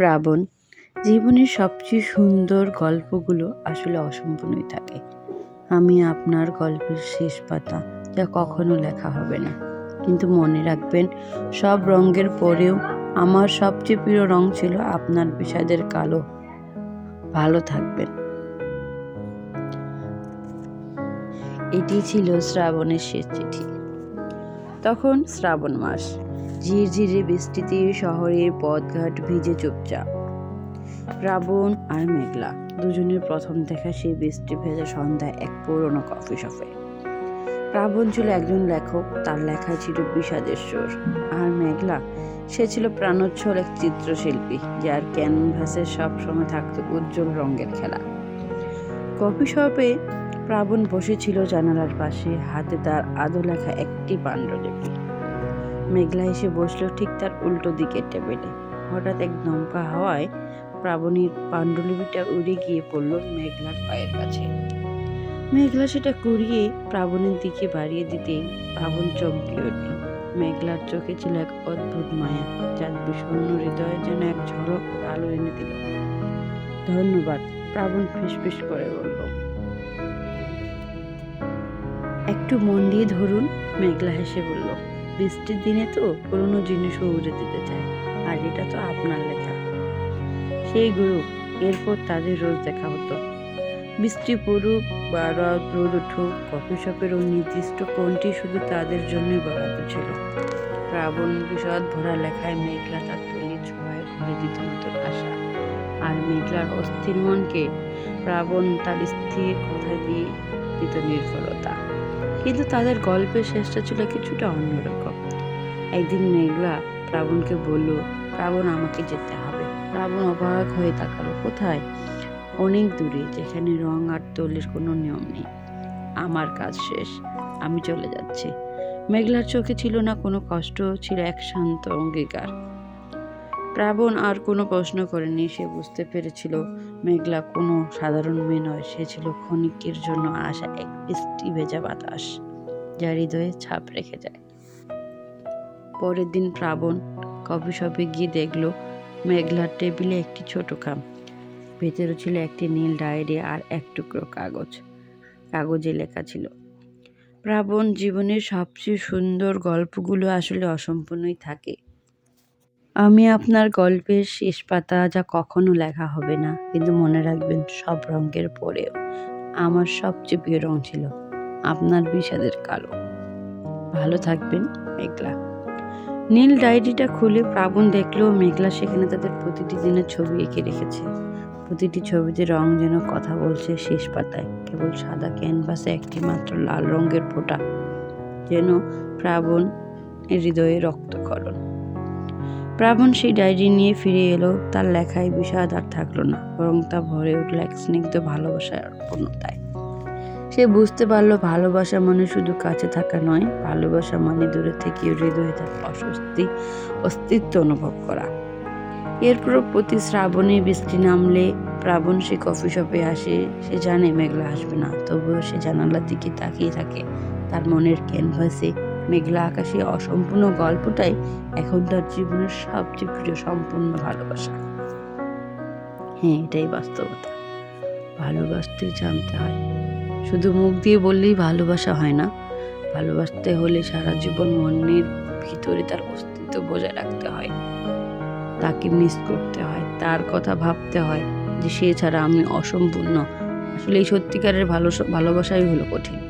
প্রাবণ, জীবনের সবচেয়ে সুন্দর গল্পগুলো আসলে অসম্পূর্ণই থাকে। আমি আপনার গল্পের শেষ পাতা যা কখনো লেখা হবে না। কিন্তু মনে রাখবেন, সব রঙের পরেও আমার সবচেয়ে প্রিয় রং ছিল আপনার বিষাদের কালো। ভালো থাকবেন। এটি ছিল শ্রাবণের শেষ চিঠি। তখন শ্রাবণ মাস। ঝিরঝিরে বৃষ্টিতে শহরের পথঘাট ভিজে চুপচাপ। রাবণ আর মেঘলা দুজনের প্রথম দেখা সেই বৃষ্টি ভেজা সন্ধ্যায় এক পুরনো কফি শপে। রাবণ ছিল একজন লেখক, তার লেখা ছিল বিষাদের সুর। আর মেঘলা, সে ছিল প্রাণোচ্ছল এক চিত্রশিল্পী, যার ক্যানভাসে সবসময় থাকতো উজ্জ্বল রঙের খেলা। কফি শপে প্রাবণ বসেছিল জানালার পাশে, হাতে তার আদো লেখা একটি পাণ্ডুলিপি। মেঘলা এসে বসল ঠিক তার উল্টো দিকের টেবিলে। হঠাৎ এক দমকা হাওয়ায় প্রাবণীর পাণ্ডুলিপিটা উড়ে গিয়ে পড়ল মেঘলার পায়ের কাছে। মেঘলা সেটা কুড়িয়ে প্রাবণের দিকে বাড়িয়ে দিতেই প্রাবণ চমকে উঠল। মেঘলার চোখে ছিল এক অদ্ভুত মায়া, যার বিষণ্ণ হৃদয়ে যেন এক ঝলক আলো এনে দিল। ধন্যবাদ, প্রাবণ ফিসফিস করে বলল। একটু মন দিয়ে ধরুন, মেঘলা হেসে বলল। বৃষ্টির দিনে তো পুরনো জিনিসও উড়ে দিতে চায়, আর এটা তো আপনার লেখা। সেই গুরু, এরপর তাদের রোজ দেখা হতো। বৃষ্টি পড়ুক বা রোদ রোদ উঠুক, কফি শপের ওই নির্দিষ্ট কোনটি শুধু তাদের জন্যই বরাদ্দ ছিল। প্রাবণ বিষদ ভরা লেখায় মেঘলা তার তলি ছোঁয়ায় ভরে দিত নতুন আশা। আর মেঘলার অস্থির মনকে প্রাবণ তার স্থির কথা দিয়ে দিত নির্ভরতা। কিন্তু তাদের গল্পের শেষটা ছিল কিছুটা অন্যরকম। একদিন মেঘলা প্রাবণকে বলল প্রাবণ আমাকে যেতে হবে। প্রাবণ অবাক হয়ে তাকালো। কোথায়? অনেক দূরে, যেখানে রং আর তলির কোনো নিয়ম নেই। আমার কাজ শেষ, আমি চলে যাচ্ছি। মেঘলার চোখে ছিল না কোনো কষ্ট, ছিল এক শান্ত অঙ্গীকার। প্রাবণ আর কোনো প্রশ্ন করেনি, সে বুঝতে পেরেছিল মেঘলা কোনো সাধারণ মেয়ে নয়, সে ছিল ক্ষণিকের জন্য আসা এক বৃষ্টি ভেজা বাতাস যা হৃদয়ে ছাপ রেখে যায়। পরের দিন প্রাবণ কফি শপে গিয়ে দেখল মেঘলার টেবিলে একটি ছোট খাম ভেতরে ছিল একটি নীল ডায়েরি আর এক টুকরো কাগজ। কাগজে লেখা ছিল, প্রাবণ জীবনের সবচেয়ে সুন্দর গল্পগুলো আসলে অসম্পূর্ণই থাকে। আমি আপনার গল্পের শেষ পাতা যা কখনো লেখা হবে না, কিন্তু মনে রাখবেন সব রঙের পরেও আমার সবচেয়ে প্রিয় রং ছিল আপনার বিষাদের কালো। ভালো থাকবেন, মেঘলা। নীল ডায়েরিটা খুলে প্রাবণ দেখল মেঘলা সেখানে তাদের প্রতিটি দিনের ছবি এঁকে রেখেছে। প্রতিটি ছবিতে রং যেন কথা বলছে শেষ পাতায়, কেবল সাদা ক্যানভাসে একটি মাত্র লাল রঙের ফোটা, যেন প্রাবণ হৃদয়ে রক্তক্ষরণ। প্রাবণ সেই ডায়েরি নিয়ে ফিরে এলো, তার লেখায় বিষাদ আর থাকল না, বরং তা ভরে উঠল এক স্নিগ্ধ ভালোবাসার পূর্ণতায়। সে বুঝতে পারল ভালোবাসা মানে শুধু কাছে থাকা নয়, ভালোবাসা মানে দূরে থেকে হৃদয়ে তার অস্বস্তি, অস্তিত্ব অনুভব করা। এরপর প্রতি শ্রাবণে বৃষ্টি নামলে প্রাবণ সে কফি শপে আসে, সে জানে মেঘলা আসবে না, তবুও সে জানালার দিকে তাকিয়ে থাকে। তার মনের ক্যানভাসে মেঘলা আকাশে অসম্পূর্ণ গল্পটাই এখন তার জীবনের সবচেয়ে প্রিয় সম্পূর্ণ ভালোবাসা। হ্যাঁ এটাই বাস্তবতা। ভালোবাসতে জানতে হয়। শুধু মুখ দিয়ে বললেই ভালোবাসা হয় না। ভালোবাসতে হলে সারা জীবন মনের ভিতরে তার অস্তিত্ব বজায় রাখতে হয়। তাকে মিস করতে হয়, তার কথা ভাবতে হয় যে সে ছাড়া আমি অসম্পূর্ণ। আসলে এই সত্যিকারের ভালো ভালোবাসাই হলো কঠিন।